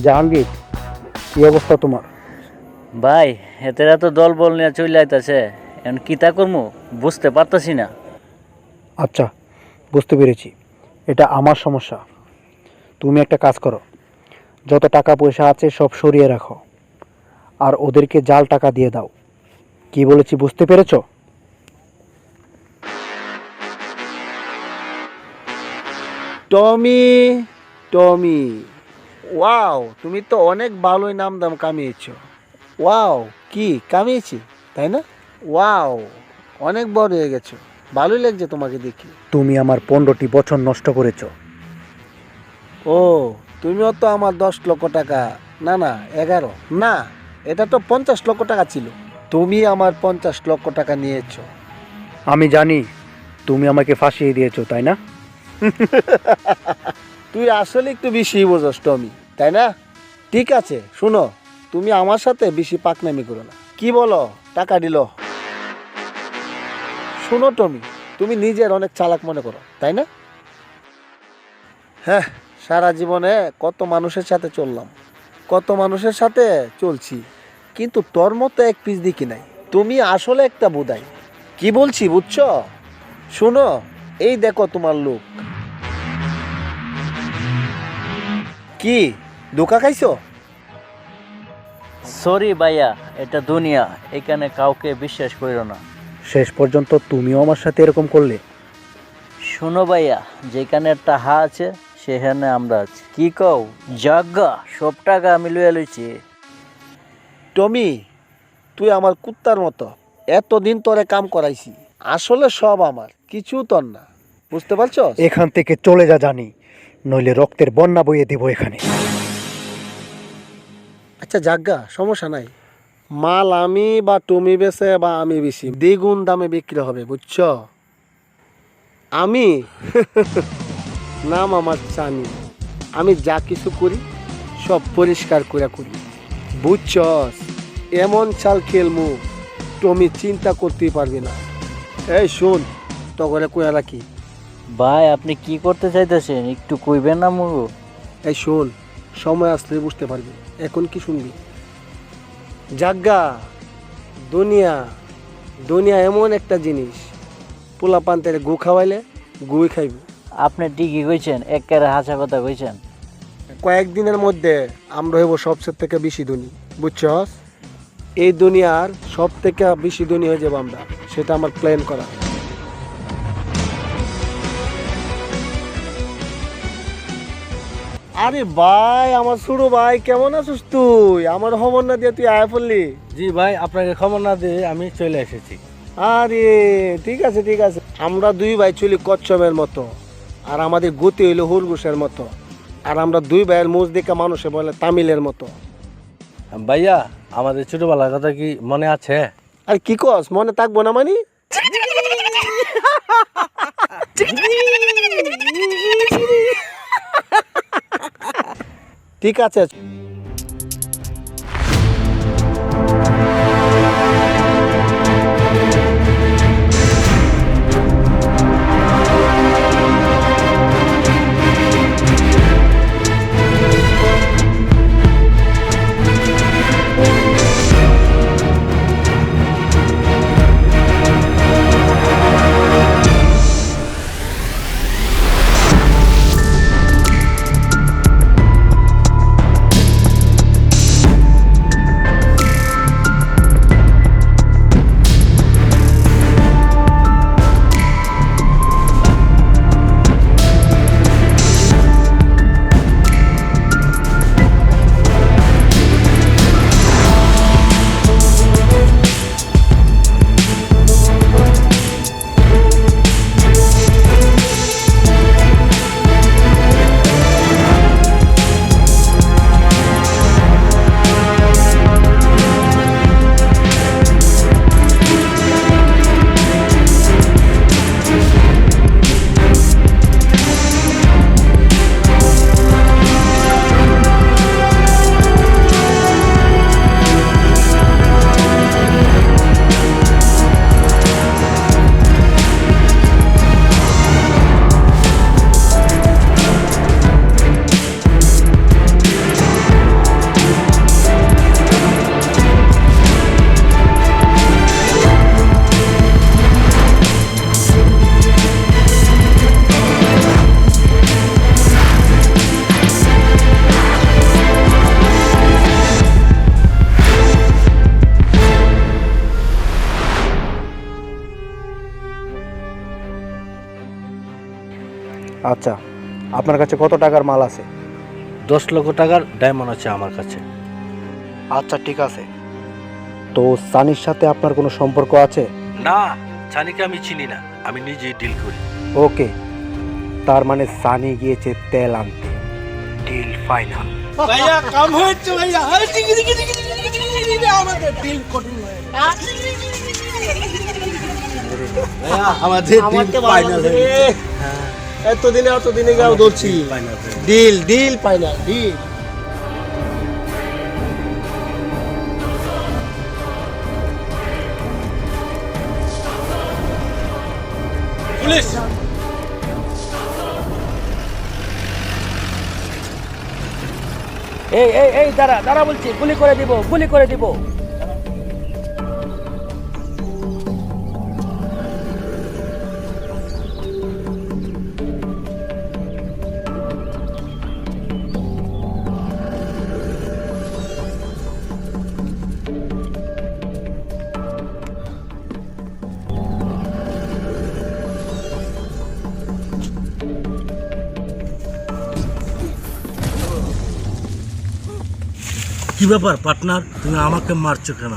জাহাঙ্গীর কি অবস্থা তোমার? ভাই এতেরা তো দল বল নিয়ে চলে আইতাছে। এখন কিতা করব বুঝতে পারতাছি না। আচ্ছা বুঝতে পেরেছি। এটা আমার সমস্যা। তুমি একটা কাজ করো। যত টাকা পয়সা আছে সব সরিয়ে রাখো। আর ওদেরকে জাল টাকা দিয়ে দাও। কি বলেছি বুঝতে পেরেছ? টমি টমি। ওয়াও তুমি তো অনেক ভালোই নাম দাম কামিয়েছো। ওয়াও কি? কামিয়েছি তাই না? ওয়াও অনেক বড় হয়ে গেছো। ভালোই লাগছে তোমাকে দেখি। তুমি আমার পনেরোটি বছর নষ্ট করেছ। ও তুমিও তো আমার দশ লক্ষ টাকা। না না এগারো। না এটা তো পঞ্চাশ লক্ষ টাকা ছিল। তুমি আমার পঞ্চাশ লক্ষ টাকা নিয়েছো। আমি জানি তুমি আমাকে ফাঁসিয়ে দিয়েছ তাই না? তুই আসলে একটু বেশি বোঝস, টমি, তাই না? ঠিক আছে, শুনো, তুমি আমার সাথে বেশি পাকনামি করো না। কি বলো? টাকা দিল। শুনো, টমি, তুমি নিজের অনেক চালাক মনে করো, তাই না? হ্যাঁ সারা জীবনে কত মানুষের সাথে চললাম, কত মানুষের সাথে চলছি, কিন্তু তোর মতো এক পিস দিকি নাই? তুমি আসলে একটা বুদাই কি বলছি, বুঝছ? শুনো, এই দেখো তোমার লোক কি? ধোকা খাইছো? সরি ভাইয়া এটা দুনিয়া এখানে কাউকে বিশ্বাস করিও না। শেষ পর্যন্ত তুমিও আমার সাথে এরকম করলে। শোনো ভাইয়া যেখানে একটা হা আছে সেখানে আমরা আছি। কি কও? জাগা সব টাকা আমি লইয়া লইছি। টমি তুই আমার কুত্তার মতো এতদিন তোরে কাম করাইছি। আসলে সব আমার কিছু তোর না। বুঝতে পারছ এখান থেকে চলে যা জানি। নইলে রক্তের বন্যা বইয়ে দিব এখানে। আচ্ছা জাগা সমস্যা নাই। মাল আমি বা তুমি বেছে বা আমি বেশি দ্বিগুণ দামে বিক্রি হবে, বুঝছ? আমি, নাম আমার চানি আমি যা কিছু করি, সব পরিষ্কার করে করি বুঝছস এমন চাল খেলমু, তুমি চিন্তা করতেই পারবি না। এই শোন, তগরে কয়া রাখি। ভাই আপনি কি করতে চাইতেছেন? একটু কইবেন না মুগু এই শোন সময় আসলে বুঝতে পারবি। এখন কি শুনবি? জাগা দুনিয়া দুনিয়া এমন একটা জিনিস। পোলা পান্তের গু খাওয়াইলে গুই খাইবি। আপনি ঠিকই কইছেন একেবারে হাসা কথা কইছেন। কয়েকদিনের মধ্যে আমরা হইব সবচেয়ে থেকে বেশি ধনী বুঝছস? এই দুনিয়ার সব থেকে বেশি ধনী হয়ে যাব আমরা সেটা আমার প্ল্যান করা। আরে ভাই আমার ছোড়ো ভাই কেমন আছিস তুই? আমার খবর না দিয়ে তুই আয় পড়লি? জি ভাই আপনাকে খবর না দিয়ে আমি চলে এসেছি। আরে ঠিক আছে ঠিক আছে। আমরা দুই ভাই চলি কচ্ছপের মতো। আর আমাদের গতি হইল হুরগুসের মতো। আর আমরা দুই ভাইয়ের মুজ দেখা মানুষে বলে তামিলের মতো। ভাইয়া আমাদের ছোটবেলার কথা কি মনে আছে? আর কি কস মনে থাকব না মানি? ঠিক আছে। আচ্ছা আপনার কাছে কত টাকার মাল আছে? দশ লক্ষ টাকার ডায়মন্ড আছে আমার কাছে। আচ্ছা ঠিক আছে। তো সানির সাথে আপনার কোনো সম্পর্ক আছে? না সানিকে আমি চিনি না। আমি নিজেই ডিল করি। ওকে। তার মানে সানি গিয়েছে তেল আনতে। ডিল ফাইনাল ভাইয়া কাম হচ্ছে ভাইয়া। হাই টিকি টিকি টিকি টিকি টিকি টিকি আমাদের ডিল কঠিন হয়ে ভাইয়া আমাদের ডিল ফাইনাল হয়ে গেছে। এতদিনে এতদিনে গেও ধরছি। Deal deal final deal police! এই এই এই দাঁড়া দাঁড়া বলছি গুলি করে দিব গুলি করে দিব। কি ব্যাপার পার্টনার? তুমি আমাকে মারছো কেন?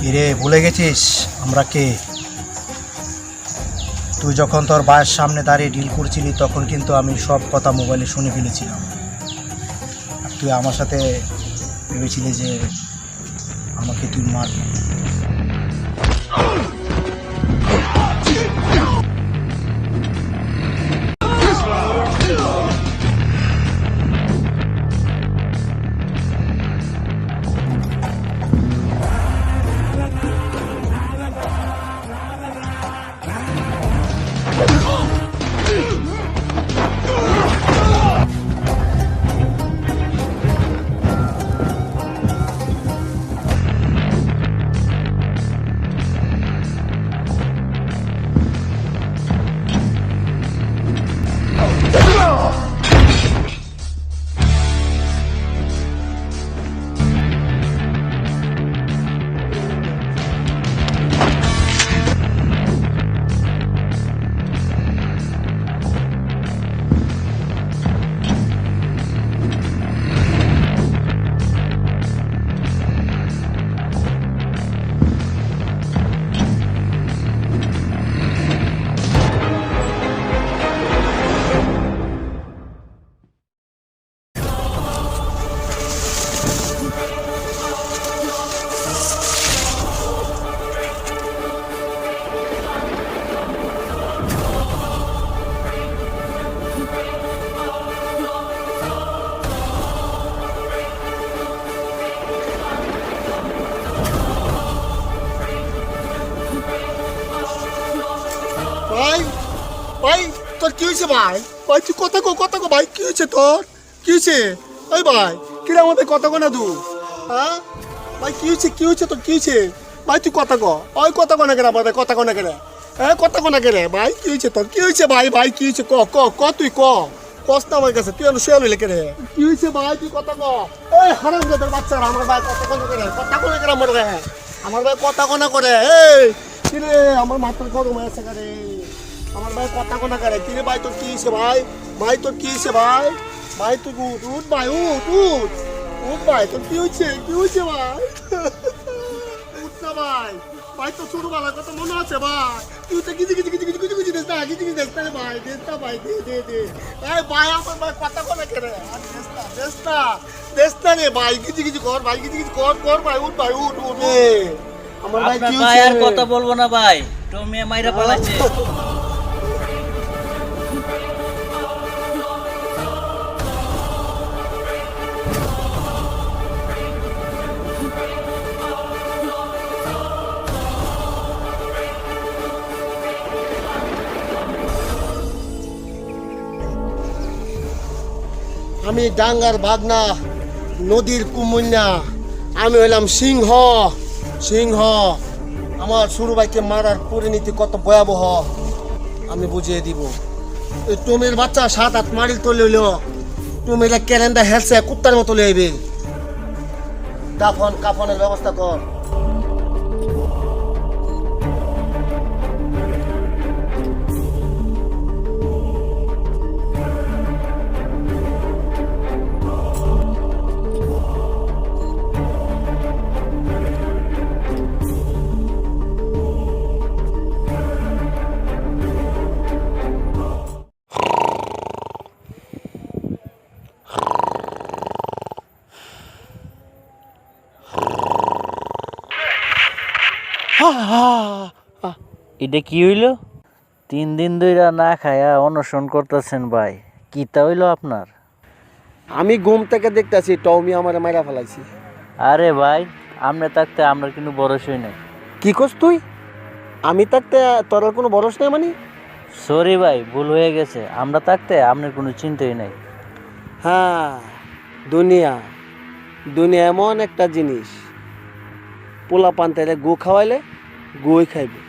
কিরে ভুলে গেছিস? আমরা কে? তুই যখন তোর বায়ের সামনে দাঁড়িয়ে ডিল করছিলি, তখন কিন্তু আমি সব কথা মোবাইলে শুনে ফেলেছিলাম। তুই আমার সাথে ভেবেছিলি যে আমাকে তুই মারবি। তোর ভাই, তুই কথা কো কথা কো ভাই, কি হয়েছে তোর? কি হয়েছে? ওই ভাই, কিরা আমাদের কথা কো না তু হ্যাঁ? ভাই, কি হয়েছে? কি হয়েছে তোর? কি হয়েছে? ভাই, তুই কথা কো ওই কথা কো না কেন আমাদের? কথা কো না কেন? হ্যাঁ কথা কো না কেন? ভাই, কি হয়েছে তোর? কি হয়েছে ভাই? ভাই, কি হয়েছে? ক ক ক তুই ক কস না আমার কাছে, তুই আমি শুয়ে রইলে কেন? কি হয়েছে ভাই? তুই কথা ক এই হারাম তোর বাচ্চারা, আমার ভাই কথা কো না কেন? কথা কো না কেন আমার ভাই? আমার ভাই কথা কো না করে? এই কি রে আমার মাথার গরম আছে করে আমার ভাই কথা কোনা করে। কি রে ভাই তোর কি ভাই? ভাই তোর কি ভাই? ভাই তুই উঠ উঠ ভাই উঠ উঠ। উঠ ভাই তোর কি হয়েছে কি হয়েছে ভাই? উঠ না ভাই। ভাই তো ছোটবেলার কথা মনে আছে ভাই? তুই তো কিছু কিছু কিছু কিছু কিছু কিছু দেখ না কিছু কিছু দেখ না ভাই। না ভাই দে দে দে। এই ভাই আমার ভাই কথা কোনা করে। আর দেখ না দেখ না দেখ না রে ভাই। কিছু কিছু কর ভাই কিছু কিছু কর কর ভাই উঠ ভাই উঠ আমার ভাই কি আর কথা বলব না ভাই। টমিয়া মাইরা পালাচ্ছে আমি ডাঙ্গার বাগনা, নদীর কুমুন্যা আমি হইলাম সিংহ। সিংহ, আমার ভাইকে মারার পরিণতি কত ভয়াবহ, আমি বুঝিয়ে দিব। এই টমের বাচ্চা সাত আট মারিল তো লইল, টমের ক্যালেন্ডার হেলছে কুত্তার মতো লইবে। কাফন কাফনের ব্যবস্থা কর। এটা কি হইল? তিন দিন ধইরা না খায়া অনশন করতেছেন ভাই। কিতা হইল আপনার? আমি ঘুম থেকে দেখতেছি টমি আমার মাইরা ফেলাইছি। আরে ভাই আপনি থাকতে আমরা কিন্তু বরসই নাই। কি করছ তুই? আমি থাকতে তোর কোনো বরস নেই মানে? সরি ভাই ভুল হয়ে গেছে। আমরা থাকতে আপনার কোনো চিন্তাই নাই। হ্যাঁ দুনিয়া। দুনিয়া এমন একটা জিনিস। পোলা পান্তারে গু খাওয়াইলে গুই খাইবে।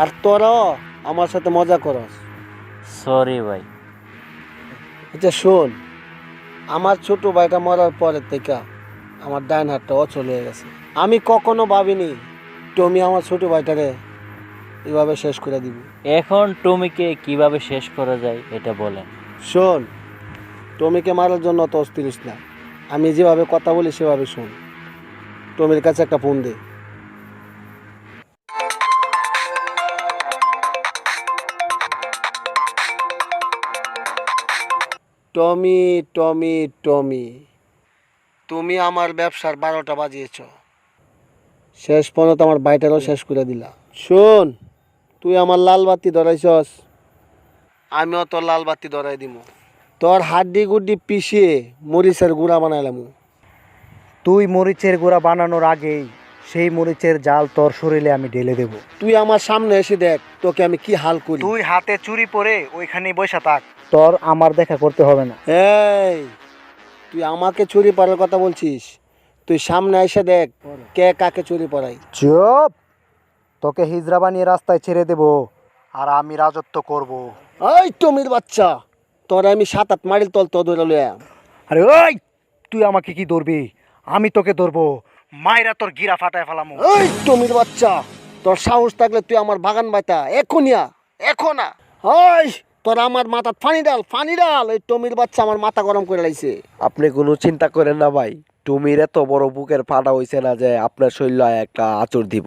আর তোরাও আমার সাথে মজা করস। সরি ভাই। আচ্ছা শোন আমার ছোট ভাইটা মরার পরের থেকে আমার ডাইন হাতটা অচল হয়ে গেছে। আমি কখনো ভাবিনি টমি আমার ছোট ভাইটারে এভাবে শেষ করে দিবি। এখন টমিকে কীভাবে শেষ করা যায় এটা বলেন। শোন টমিকে মারার জন্য তো অস্থিরিস না। আমি যেভাবে কথা বলি সেভাবে শোন। টমির কাছে একটা ফোন দে। Tommy Tommy Tommy. তুমি আমার ব্যবসার বারোটা বাজিয়েছ। শেষ পর্যন্ত আমার বাইটারও শেষ করে দিলা। শোন তুই আমার লাল বাতি ধরাইছস। আমিও তোর লাল বাতি ধরাই দিব তোর হাড্ডি গুড্ডি পিষিয়ে মরিচের গুঁড়া বানাইলাম তুই মরিচের গুঁড়া বানানোর আগেই সেই মরিচের জাল তোর শরীরে আমি ঢেলে দেব। তুই আমার সামনে এসে দেখ তোকে আমি কি হাল করি। তুই হাতে চুরি পরে ওইখানেই বসে থাক। তোর আমার দেখা করতে হবে না। এই তুই আমাকে চুরি পড়ার কথা বলছিস? তুই সামনে এসে দেখ কে কাকে চুরি পড়াই চুপ! তোকে হিজরা বানিয়ে রাস্তায় ছেড়ে দেব আর আমি রাজত্ব করব। ওই টমির বাচ্চা তোরা আমি সাত আট মাইল তল তো ধরে লইয়া। আরে ওই তুই আমাকে কি ধরবি? আমি তোকে ধরবো। মায়েরা তোর গিরা ফাটায় ফেলামো। ওই টমির বাচ্চা তোর সাহস থাকলে তুই আমার বাগান বাইতা। এখনিয়া এখনা। ওই তোর আমার মাথা ফানি ডাল ফানি ডাল। এই টমির বাচ্চা আমার মাথা গরম করে লাইছে। আপনি কোনো চিন্তা করেন না ভাই, টমির এত বড় বুকের ফাটা হইছে না যে আপনার শৈল একটা আচর দিব।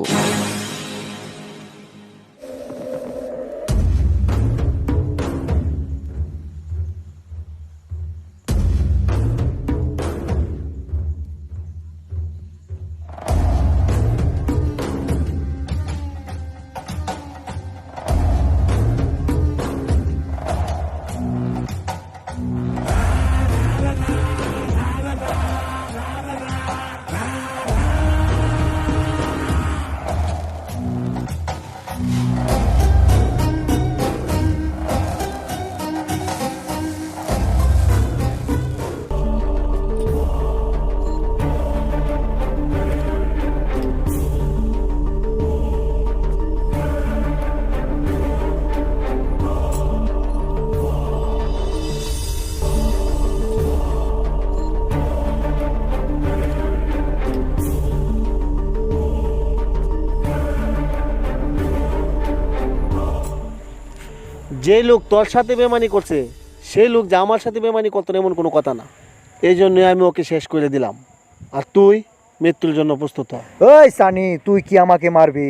যে লোক তোর সাথে বেমানি করছে সেই লোক যে আমার সাথে বেমানি করতো এমন কোনো কথা না। এই জন্যই আমি ওকে শেষ করে দিলাম। আর তুই মৃত্যুর জন্য প্রস্তুত হ। ওই সানি তুই কি আমাকে মারবি?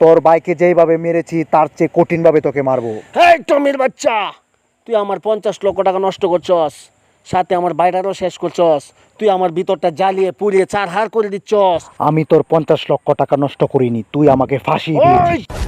তোর বাইকে যেইভাবে মেরেছি তার চেয়ে কঠিনভাবে তোকে মারবো। এই টমির বাচ্চা! তুই আমার পঞ্চাশ লক্ষ টাকা নষ্ট করছস সাথে আমার বাইরেরও শেষ করছস তুই আমার ভিতরটা জ্বালিয়ে পুড়িয়ে চার হার করে দিচ্ছস। আমি তোর পঞ্চাশ লক্ষ টাকা নষ্ট করিনি তুই আমাকে ফাঁসি দিয়েছিস।